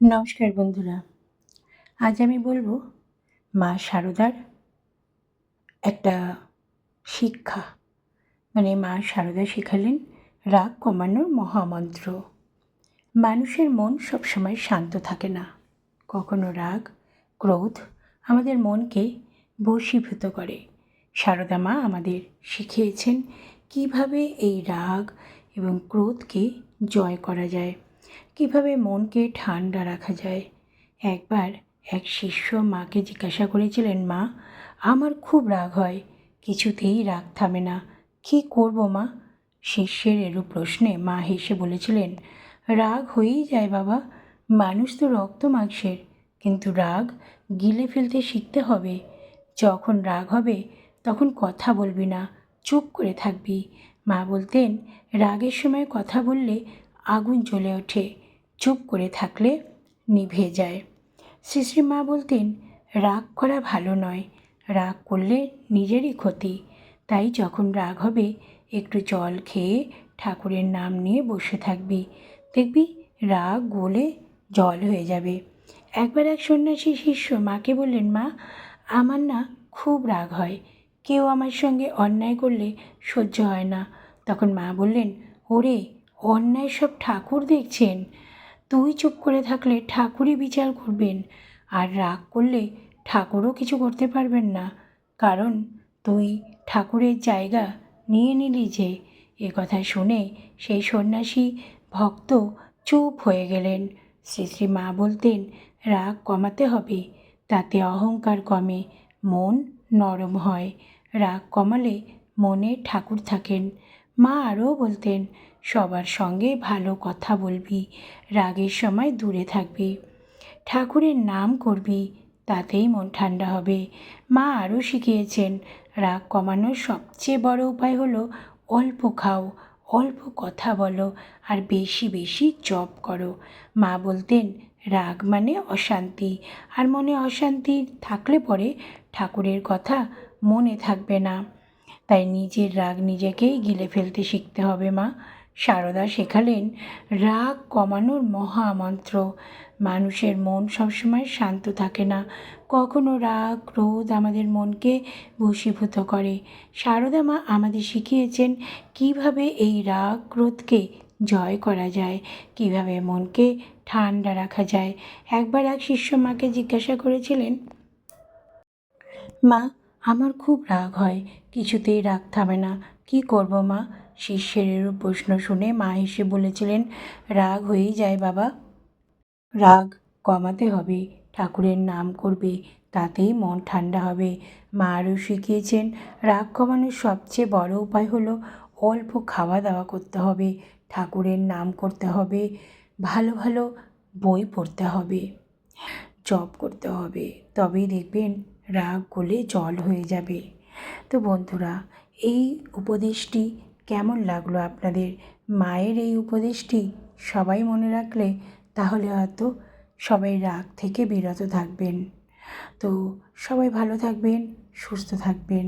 নমস্কার বন্ধুরা, আজ আমি বলব মা সারদার একটা শিক্ষা। মানে মা সারদা শেখালেন রাগ কমানোর মহামন্ত্র। মানুষের মন সবসময় শান্ত থাকে না। কখনো রাগ, ক্রোধ আমাদের মনকে বশীভূত করে। সারদা মা আমাদের শিখিয়েছেন কীভাবে এই রাগ এবং ক্রোধকে জয় করা যায়। কীভাবে মনকে ঠান্ডা রাখা যায়? একবার এক শিষ্য মাকে জিজ্ঞাসা করেছিলেন, মা, আমার খুব রাগ হয়, কিছুতেই রাগ থামে না, কী করব মা? শিষ্যের এরূপ প্রশ্নে মা হেসে বলেছিলেন, রাগ হয়েই যায় বাবা, মানুষ তো রক্ত মাংসের, কিন্তু রাগ গিলে ফেলতে শিখতে হবে। যখন রাগ হবে, তখন কথা বলবি না, চুপ করে থাকবি। মা বলতেন, রাগের সময় কথা বললে আগুন জ্বলে ওঠে, চুপ করে থাকলে নিভে যায়। শ্রী মা বলতেন, রাগ করা ভালো নয়। রাগ করলে নিজেরই ক্ষতি। তাই যখন রাগ হবে, একটু জল খেয়ে ঠাকুরের নাম নিয়ে বসে থাকবি। দেখবি রাগ গলে জল হয়ে যাবে। একবার এক সন্ন্যাসী শিষ্য মাকে বললেন, মা, আমার না খুব রাগ হয়। কেউ আমার সঙ্গে অন্যায় করলে সহ্য হয় না। তখন মা বললেন, ওরে অন্যায় সব ঠাকুর দেখছেন। তুই চুপ করে থাকলে ঠাকুরই বিচার করবেন, আর রাগ করলে ঠাকুরও কিছু করতে পারবেন না। কারণ তুই ঠাকুরের জায়গা নিয়ে নিলি যে, এ কথা শুনে সেই সন্ন্যাসী ভক্ত চুপ হয়ে গেলেন। শ্রী শ্রী মা বলতেন, রাগ কমাতে হবে, তাতে অহংকার কমে, মন নরম হয়। রাগ কমালে মনে ঠাকুর থাকেন। মা আরও বলতেন সবার সঙ্গে ভালো কথা বলবি, রাগের সময় দূরে থাকবি। ঠাকুরের নাম করবি, তাতেই মন ঠান্ডা হবে। মা আরও শিখিয়েছেন, রাগ কমানোর সবচেয়ে বড় উপায় হলো অল্প খাও, অল্প কথা বলো আর বেশি বেশি জপ করো। মা বলতেন, রাগ মানে অশান্তি আর মনে অশান্তি থাকলে পরে ঠাকুরের কথা মনে থাকবে না। তাই নিজের রাগ নিজেকেই গিলে ফেলতে শিখতে হবে মা। সারদা শেখালেন, রাগ কমানোর মহামন্ত্র। মানুষের মন সবসময় শান্ত থাকে না। কখনো রাগ, ক্রোধ আমাদের মনকে বশীভূত করে। সারদা মা আমাদের শিখিয়েছেন কীভাবে এই রাগ, ক্রোধকে জয় করা যায়, কীভাবে মনকে ঠান্ডা রাখা যায়। একবার এক শিষ্য মাকে জিজ্ঞাসা করেছিলেন, মা, আমার খুব রাগ হয়। কিছুতেই রাগ থামে না। কি করব মা? শিষ্যের এরূপ প্রশ্ন শুনে মা হেসে বলেছিলেন, রাগ হয়েই যায় বাবা। রাগ কমাতে হবে, ঠাকুরের নাম করবে, তাতেই মন ঠান্ডা হবে। মা আরও শিখিয়েছেন, রাগ কমানোর সবচেয়ে বড় উপায় হলো অল্প খাওয়া দাওয়া করতে হবে, ঠাকুরের নাম করতে হবে, ভালো ভালো বই পড়তে হবে জব করতে হবে। তবেই দেখবেন রাগ গলে জল হয়ে যাবে। তো বন্ধুরা, এই উপদেশটি কেমন লাগল আপনাদের মায়ের এই উপদেশটি সবাই মনে রাখলে তাহলে হয়তো সবাই রাগ থেকে বিরত থাকবেন। তো সবাই ভালো থাকবেন, সুস্থ থাকবেন।